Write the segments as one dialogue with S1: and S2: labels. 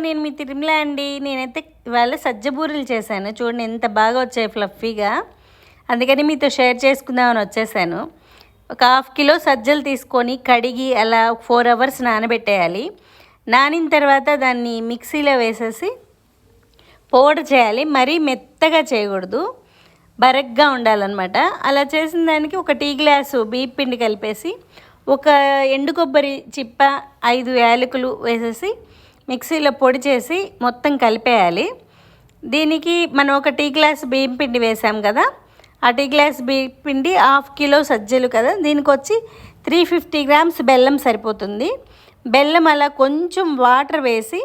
S1: నేను మీ తిరుమల అండి. నేనైతే ఇవాళ సజ్జబూరెలు చేశాను. చూడండి ఎంత బాగా వచ్చాయి ఫ్లఫీగా. అందుకని మీతో షేర్ చేసుకుందామని వచ్చేసాను. ఒక హాఫ్ కిలో సజ్జలు తీసుకొని కడిగి అలా ఫోర్ అవర్స్ నానబెట్టేయాలి. నానిన తర్వాత దాన్ని మిక్సీలో వేసేసి పౌడర్ చేయాలి. మరీ మెత్తగా చేయకూడదు. బరగ్గా ఉండాలన్నమాట. అలా చేసిన దానికి ఒక టీ గ్లాసు బియ్య పిండి కలిపేసి ఒక ఎండు కొబ్బరి చిప్ప ఐదు యాలకులు వేసేసి మిక్సీలో పొడి చేసి మొత్తం కలిపేయాలి. దీనికి మనం ఒక టీ గ్లాస్ బియ్యం పిండి వేసాం కదా ఆ టీ గ్లాస్ బియ్యం పిండి హాఫ్ కిలో సజ్జలు కదా దీనికి వచ్చి త్రీ ఫిఫ్టీ గ్రామ్స్ బెల్లం సరిపోతుంది. బెల్లం అలా కొంచెం వాటర్ వేసి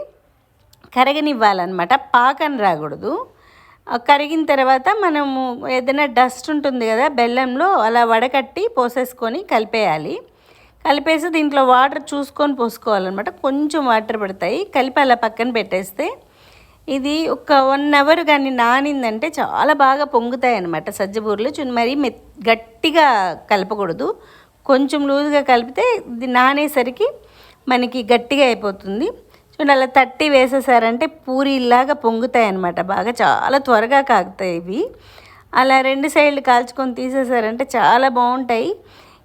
S1: కరగనివ్వాలన్నమాట పాకని రాకూడదు. కరిగిన తర్వాత మనము ఏదైనా డస్ట్ ఉంటుంది కదా బెల్లంలో అలా వడకట్టి పోసేసుకొని కలిపేయాలి. కలిపేసి దీంట్లో వాటర్ చూసుకొని పోసుకోవాలన్నమాట. కొంచెం వాటర్ పడతాయి. కలిపి అలా పక్కన పెట్టేస్తే ఇది ఒక వన్ అవర్ కానీ నానిందంటే చాలా బాగా పొంగుతాయి అనమాట సజ్జబూరలు. చూ మరీ మె గట్టిగా కలపకూడదు. కొంచెం లూజ్గా కలిపితే ఇది నానేసరికి మనకి గట్టిగా అయిపోతుంది. చూడండి అలా తట్టి వేసేసారంటే పూరిలాగా పొంగుతాయి అనమాట బాగా. చాలా త్వరగా కాగుతాయి ఇవి. అలా రెండు సైడ్లు కాల్చుకొని తీసేసారంటే చాలా బాగుంటాయి.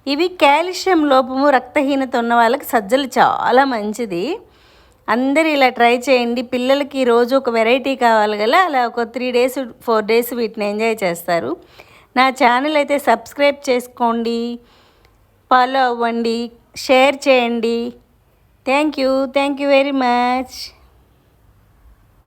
S1: ఇవి కాల్షియం లోపము రక్తహీనత ఉన్న వాళ్ళకి సజ్జలు చాలా మంచిది. అందరు ఇలా ట్రై చేయండి. పిల్లలకి రోజు ఒక వెరైటీ కావాలి కదా అలా ఒక త్రీ డేస్ ఫోర్ డేస్ వీటిని ఎంజాయ్ చేస్తారు. నా ఛానల్ అయితే సబ్స్క్రైబ్ చేసుకోండి ఫాలో అవ్వండి షేర్ చేయండి. Thank you thank you very much.